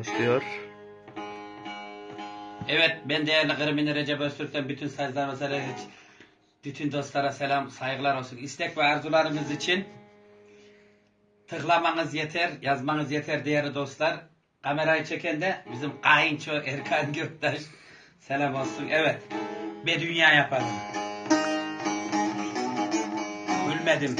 Başlıyor. Evet ben değerli Kırmini Recep Öztürk'ten bütün sazlarımıza bütün dostlara selam saygılar olsun. İstek ve arzularımız için tıklamanız yeter, yazmanız yeter değerli dostlar. Kamerayı çeken de bizim kayınço Erkan Gürttaş. Selam olsun. Evet. Be dünya yapalım. Gülmedim,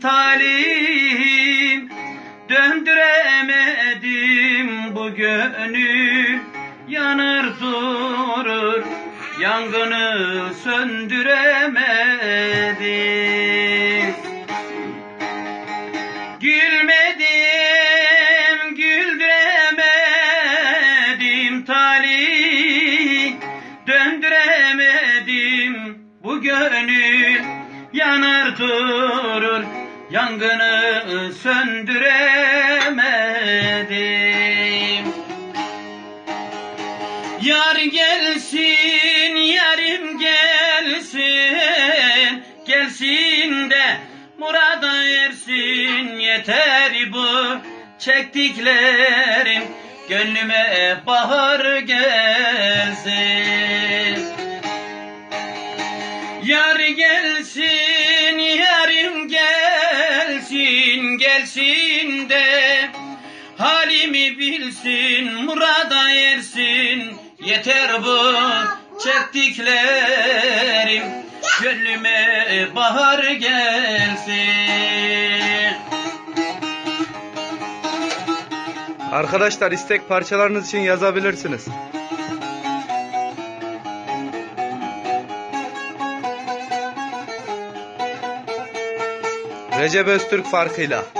talim. Döndüremedim bu gönül. Yanır durur Yangını söndüremedim. Gülmedim, güldüremedim talih Döndüremedim bu gönül Yangını söndüremedim. Yar gelsin, yarim gelsin, gelsin de murada ersin. Yeter bu çektiklerim. Gönlüme bahar gelsin. Murada ersin Yeter bu çektiklerim Gönlüme bahar gelsin Arkadaşlar istek parçalarınız için yazabilirsiniz. Recep Öztürk farkıyla.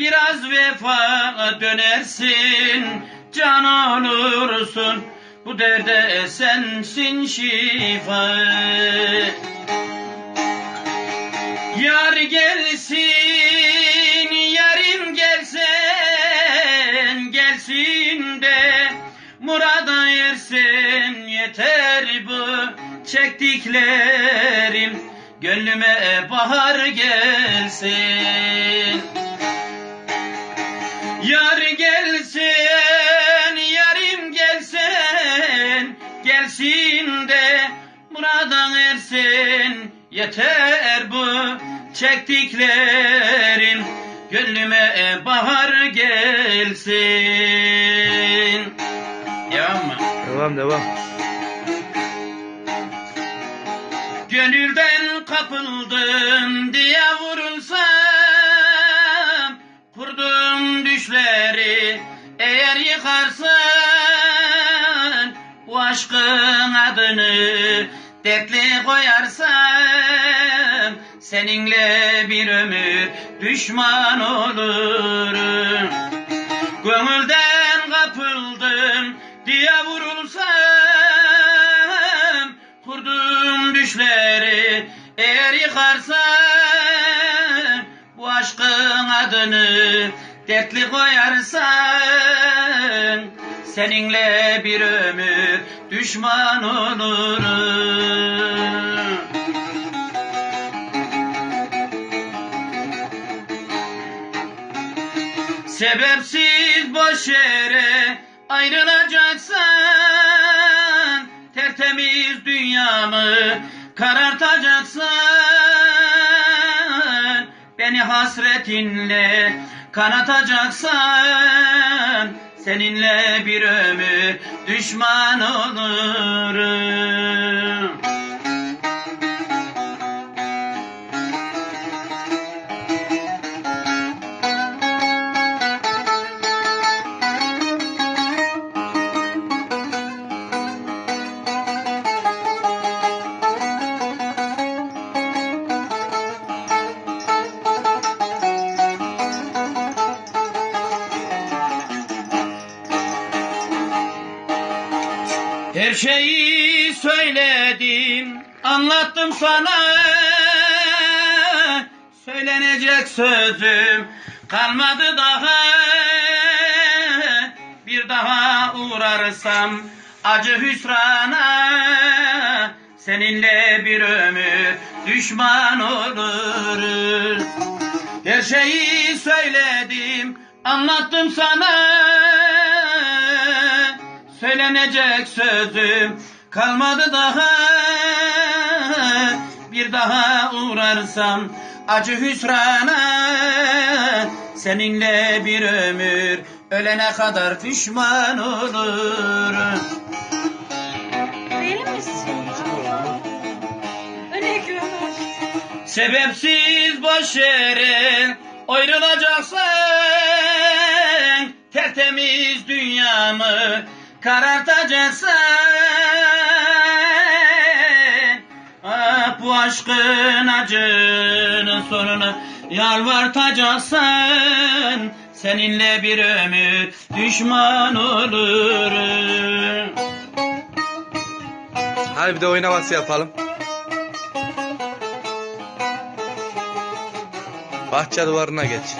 biraz vefa dönersin can olursun. Bu derde sensin şifa. Yar gelsin, yarim gelsin, gelsin de murada ersin yeter bu çektiklerim. Gönlüme bahar gelsin. Yar gelsin, yarim gelsin, gelsin de muradan ersin. Yeter bu çektiklerim, gönlüme bahar gelsin. Devam mı? Devam devam. Gönülden kapıldım diye vurulsam eğer yıkarsan Bu aşkın adını dertli koyarsam Seninle bir ömür düşman olurum. Gönülden kapıldım diye vurulsam Kurduğum düşleri eğer yıkarsan Bu aşkın adını dertli koyarsan Seninle bir ömür düşman olurum. Sebepsiz boş yere ayrılacaksan tertemiz dünyamı karartacaksan beni hasretinle kanatacaksan seninle bir ömür düşman olurum. Her şeyi söyledim, anlattım sana. Söylenecek sözüm kalmadı daha. Bir daha uğrarsam acı hüsrana. Seninle bir ömür düşman olurum. Her şeyi söyledim, anlattım sana. Söylenecek sözüm kalmadı daha. Bir daha uğrarsam acı hüsrana. Seninle bir ömür ölene kadar pişman olurum. Değil misin? Sebepsiz boş yere ayrılacaksan tertemiz dünyamı karartacaksan ah, bu aşkın acının sonunu yalvartacaksan seninle bir ömür düşman olurum. Hadi bir de oynaması yapalım. Bahçe duvarına geç.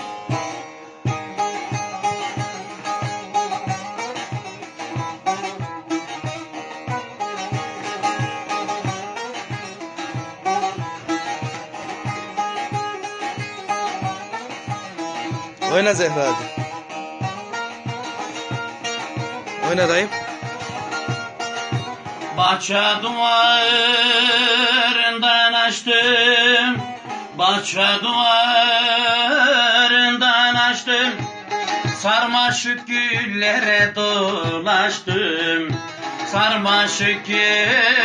Oyna Zehra hadi. Oyna dayım. Bahçe duvarından açtım Bahçe duvarından açtım Sarmaşık güllere dolaştım Sarmaşık güllere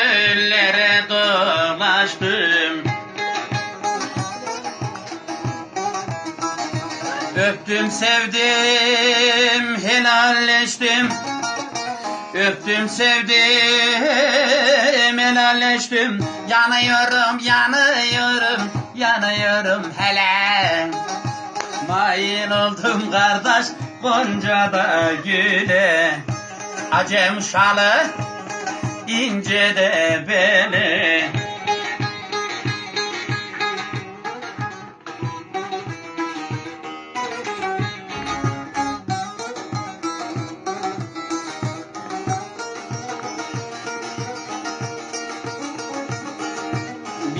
Öptüm sevdim helalleştim. Öptüm sevdim helalleştim. Yanıyorum yanıyorum yanıyorum hele. Mail oldum kardeş Gonca da güle. Acem şalı ince de beli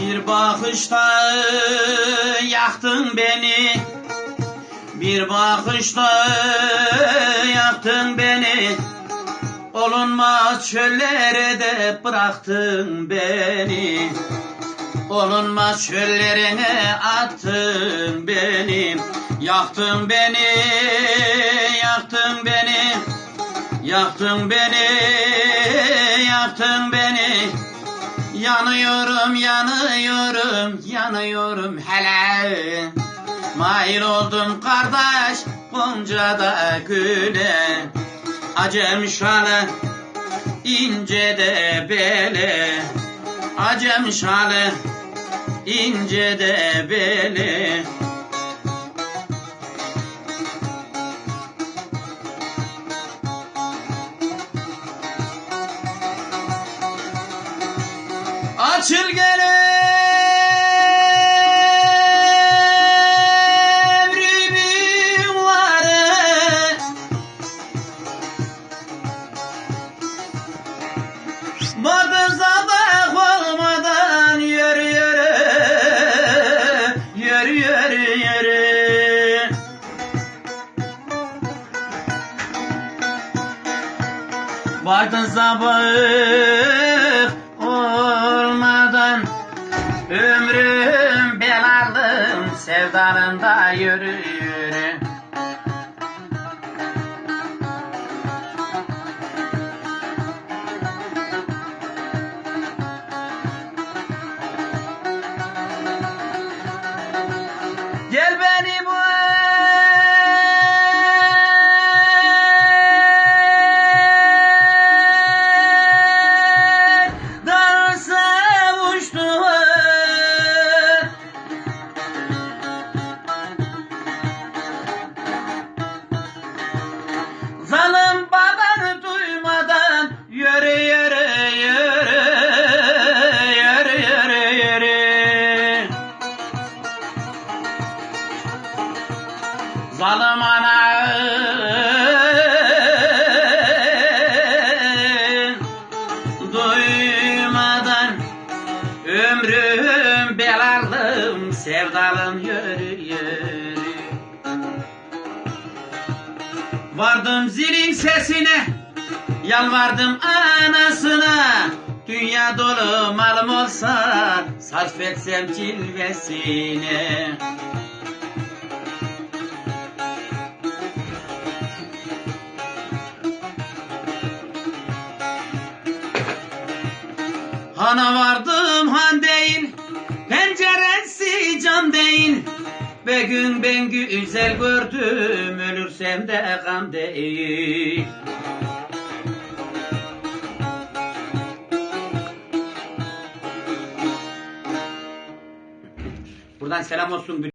Bir bakışta yaktın beni. Bir bakışta yaktın beni. Olunmaz çöllere de bıraktın beni. Olunmaz çöllerine attın beni. Yaktın beni, yaktın beni. Yaktın beni, yaktın beni Yanıyorum, yanıyorum, yanıyorum. Hele. Mail oldum kardeş Gonca da güle Acem şalı ince de bele. Acem şalı ince de bele Evrimimleri Vardır sabah olmadan yürü yürü. Yürü yürü yürü. Vardın sabah sevdanında yürü Vardım zilin sesine Yalvardım anasına. Dünya dolu malım olsa Sarf etsem cilvesine. Hana vardım han değil değil Ve gün ben güzel gördüm Ölürsem de gam değil. Buradan selam olsun